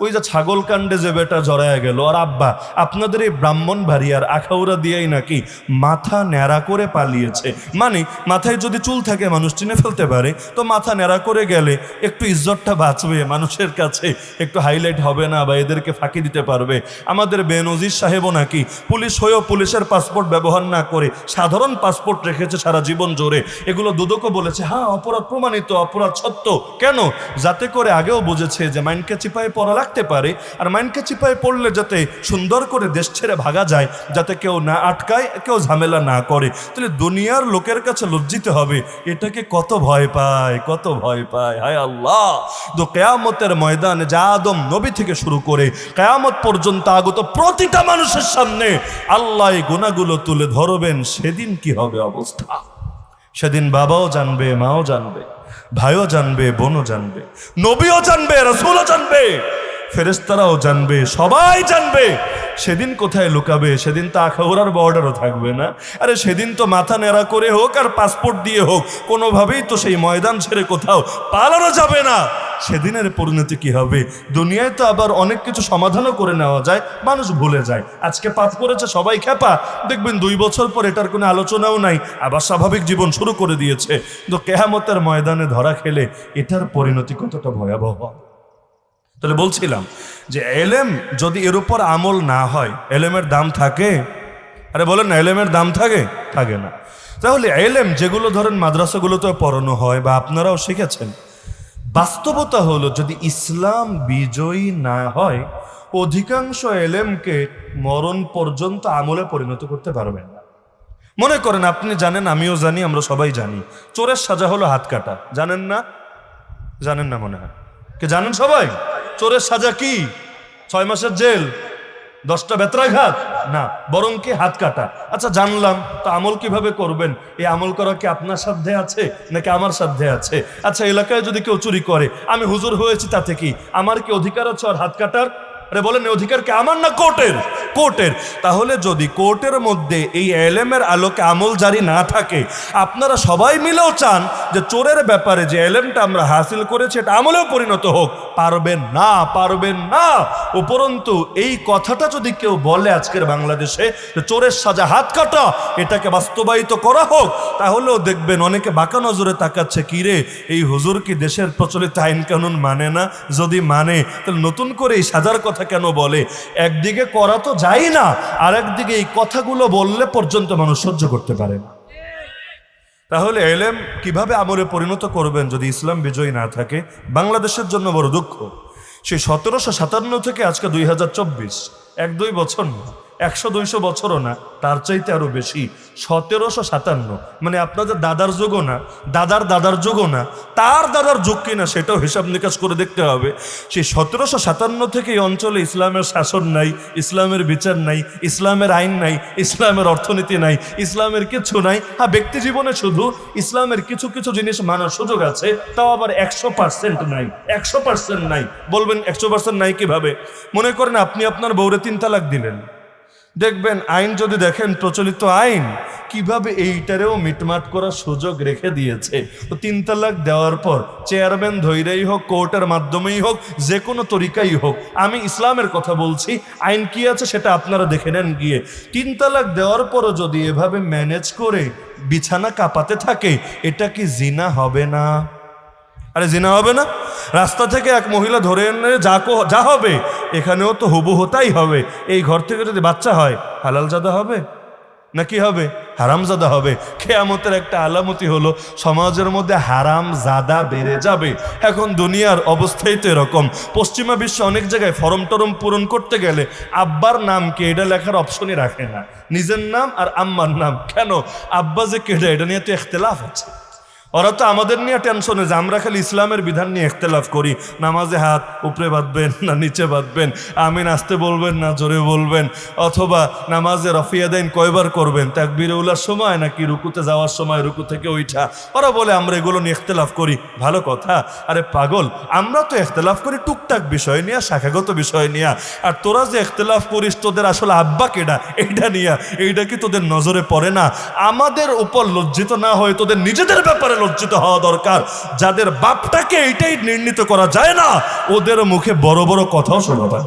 ওই যে ছাগল কাণ্ডে যে বেটা জড়ায় গেল, আর আব্বা, আপনাদের এই ব্রাহ্মণ ভারিয়ার আখাউরা দিয়েই নাকি মাথা ন্যাড়া করে পালিয়েছে? মানে মাথায় যদি চুল থাকে, মানুষ চিনে ফেলতে পারে। তো মাথা ন্যাড়া করে গেলে একটু ইজ্জতটা বাঁচবে মানুষের কাছে। একটু হাইলাইট হবে না বা এদেরকে ফাঁকি দিতে পারবে? আমাদের বেনজির সাহেবও নাকি পুলিশ হয়েও পুলিশের পাসপোর্ট ব্যবহার না করে সাধারণ পাসপোর্ট রেখেছে সারা জীবন জোরে। এগুলো দুদকও বলেছে হ্যাঁ অপরাধ প্রমাণিত, অপরাধ সত্য। কেন? যাতে করে আগেও বুঝেছে যে মাইনকে চিপায় পড়া লাগতে পারে আর মাইনকে চিপায় পড়লে যাতে সুন্দর করে দেশ ছেড়ে ভাগা যায়, যাতে কেউ না আটকায়, কেউ ঝামেলা না করে। তাহলে দুনিয়ার লোকের কাছে লজ্জিত হবে, এটাকে কত ভয় পায়, কত ভয় পায়। হায় আল্লাহ! তো কেয়ামতের ময়দানে যা আদম নবী থেকে শুরু করে কেয়ামত পর্যন্ত আগত প্রতিটা মানুষের সামনে আল্লাহ গুণাগুলো তুলে ধরবেন, সেদিন কি হবে অবস্থা? সেদিন বাবাও জানবে, মাও জানবে, ভাইও জানবে, বোনও জানবে, নবীও জানবে, রসুলও জানবে। ফেরেস্তারাও জানবে, সবাই জানবে। সেদিন কোথায় লুকাবে? সেদিন তো আখাউড়ার বর্ডারও থাকবে না। আরে সেদিন তো মাথা নেড়া করে হোক আর পাসপোর্ট দিয়ে হোক, কোনোভাবেই তো সেই ময়দান ছেড়ে কোথাও পালানো যাবে না। সেদিনের পরিণতি কি হবে? দুনিয়ায় তো আবার অনেক কিছু সমাধানও করে নেওয়া যায়, মানুষ ভুলে যায়। আজকে পাপ করেছে সবাই খেপা দেখবেন দুই বছর পর এটার কোনো আলোচনাও নাই, আবার স্বাভাবিক জীবন শুরু করে দিয়েছে। তো কেহামতের ময়দানে ধরা খেলে এটার পরিণতি কতটা ভয়াবহ? তাহলে বলছিলাম যে এলেম যদি এর উপর আমল না হয়, এলেমের দাম থাকে? আরে বলেন না, এলেমের দাম থাকে? থাকে না। তাহলে এলেম যেগুলো ধরেন মাদ্রাসাগুলোতে পড়ানো হয় বা আপনারাও শিখেছেন, বাস্তবতা হলো যদি ইসলাম বিজয়ী না হয়, অধিকাংশ এলেমকে মরণ পর্যন্ত আমলে পরিণত করতে পারবেন না। মনে করেন আপনি জানেন, আমিও জানি, আমরা সবাই জানি, চোরের সাজা হলো হাত কাটা। জানেন না? জানেন না মনে হয়। কে জানেন সবাই? চোরের সাজা কি? ছয় মাসের জেল? দশটা বেতরাঘাত? না, বরং কি হাত কাটা? আচ্ছা জানলাম। তো আমল কীভাবে করবেন? এই আমল করা কি আপনার সাধ্যে আছে, নাকি আমার সাধ্যে আছে? আচ্ছা এলাকায় যদি কেউ চুরি করে, আমি হুজুর হয়েছি তাতে কি? আমার কি অধিকার আছে আর হাত কাটার? আরে বলেন অধিকার কি আমার না কোর্টের? কোর্টের। তাহলে যদি কোর্টের মধ্যে এই এলেমের আলোকে আমল জারি না থাকে, আপনারা সবাই মিলেও চান যে চোরের ব্যাপারে যে এলেমটা আমরা হাসিল করেছি এটা আমলেও পরিণত হোক। পারবেন না পারবেন না। উপরন্তু, এই কথাটা যদি কেউ বলে আজকের বাংলাদেশে, যে চোরের সাজা হাত কাটা, এটাকে বাস্তবায়িত করা হোক, তাহলেও দেখবেন অনেকে বাঁকা নজরে তাকাচ্ছে, কি রে, এই হুজুর কি দেশের প্রচলিত আইন কানুন মানে না? যদি মানে তাহলে নতুন করে এই সাজার কথা কেন বলে? একদিকে করা তো যায় না আর একদিকে এই কথাগুলো বললে পর্যন্ত মানুষ সহ্য করতে পারে না। তাহলে এলেম কীভাবে আমরে পরিণত করবেন যদি ইসলাম বিজয়ী না থাকে? বাংলাদেশের জন্য বড় দুঃখ। সেই সতেরোশো সাতান্ন থেকে আজকে দুই হাজার চব্বিশ, এক দুই বছর একশো, দুইশো বছরও না, তার চাইতে আরও বেশি, সতেরোশো সাতান্ন। মানে আপনাদের দাদার যুগও না, দাদার দাদার যুগও না, তার দাদার যুগ কিনা সেটাও হিসাব নিকাশ করে দেখতে হবে। সেই সতেরোশো সাতান্ন থেকে এই অঞ্চলে ইসলামের শাসন নাই, ইসলামের বিচার নাই, ইসলামের আইন নাই, ইসলামের অর্থনীতি নাই, ইসলামের কিছু নাই। হ্যাঁ ব্যক্তি জীবনে শুধু ইসলামের কিছু কিছু জিনিস মানার সুযোগ আছে, তাও আবার একশো পার্সেন্ট নাই, একশো পার্সেন্ট নাই। বলবেন একশো পার্সেন্ট নাই কীভাবে? মনে করেন আপনি আপনার বউরে তিন তালাক দিলেন। দেখবেন আইন যদি দেখেন প্রচলিত আইন কীভাবে এইটারেও মিটমাট করার সুযোগ রেখে দিয়েছে। তো তিন তালাক দেওয়ার পর চেয়ারম্যান ধৈরেই হোক, কোর্টের মাধ্যমেই হোক, যে কোনো তরিকাই হোক, আমি ইসলামের কথা বলছি, আইন কি আছে সেটা আপনারা দেখে নেন গিয়ে। তিন তালাক দেওয়ার পরও যদি এভাবে ম্যানেজ করে বিছানা কাঁপাতে থাকে, এটা কি জিনা হবে না? আরে জিনা হবে না? রাস্তা থেকে এক মহিলা ধরে এনে যা যা হবে এখানেও তো হুবু হতাই হবে। এই ঘর থেকে যদি বাচ্চা হয়, হালাল জাদা হবে? না কি হবে? হারাম জাদা হবে। খেয়ামতের একটা আলামতি হলো, সমাজের মধ্যে হারাম জাদা বেড়ে যাবে। এখন দুনিয়ার অবস্থাই তো এরকম। পশ্চিমা বিশ্বে অনেক জায়গায় ফরম টরম পূরণ করতে গেলে আব্বার নাম কে এটা লেখার অপশনই রাখে না। নিজের নাম আর আম্মার নাম। কেন? আব্বা যে কেডা, এটা নিয়ে তো এখতেলাফ আছে। ওরা তো আমাদের নিয়ে টেনশনে যে আমরা খালি ইসলামের বিধান নিয়ে ইখতলাফ করি। নামাজে হাত উপরে বাঁধবেন না নিচে বাঁধবেন। আমিন আসতে বলবেন না জোরে বলবেন। অথবা নামাজে রফিয়া দেন কয়বার করবেন? তাকবির উলার সময় নাকি রুকুতে যাওয়ার সময় রুকু থেকে ওইটা ওরা বলে, আমরা এগুলো নিয়ে ইখতলাফ করি। ভালো কথা। আরে পাগল, আমরা তো ইখতলাফ করি টুকটাক বিষয় নিয়ে, শাখাগত বিষয় নিয়ে। আর তোরা যে ইখতলাফ করিস, তোদের আসলে আব্বা কেডা? এইটা নিয়ে। এইটা কি তোদের নজরে পড়ে না? আমাদের উপর লজ্জিত না হয়ে তোদের নিজেদের ব্যাপারে লজ্জিত হওয়া দরকার। যাদের বাপটাকে এইটাই নির্ণীত করা যায় না, ওদের মুখে বড় বড় কথাও শোনা পায়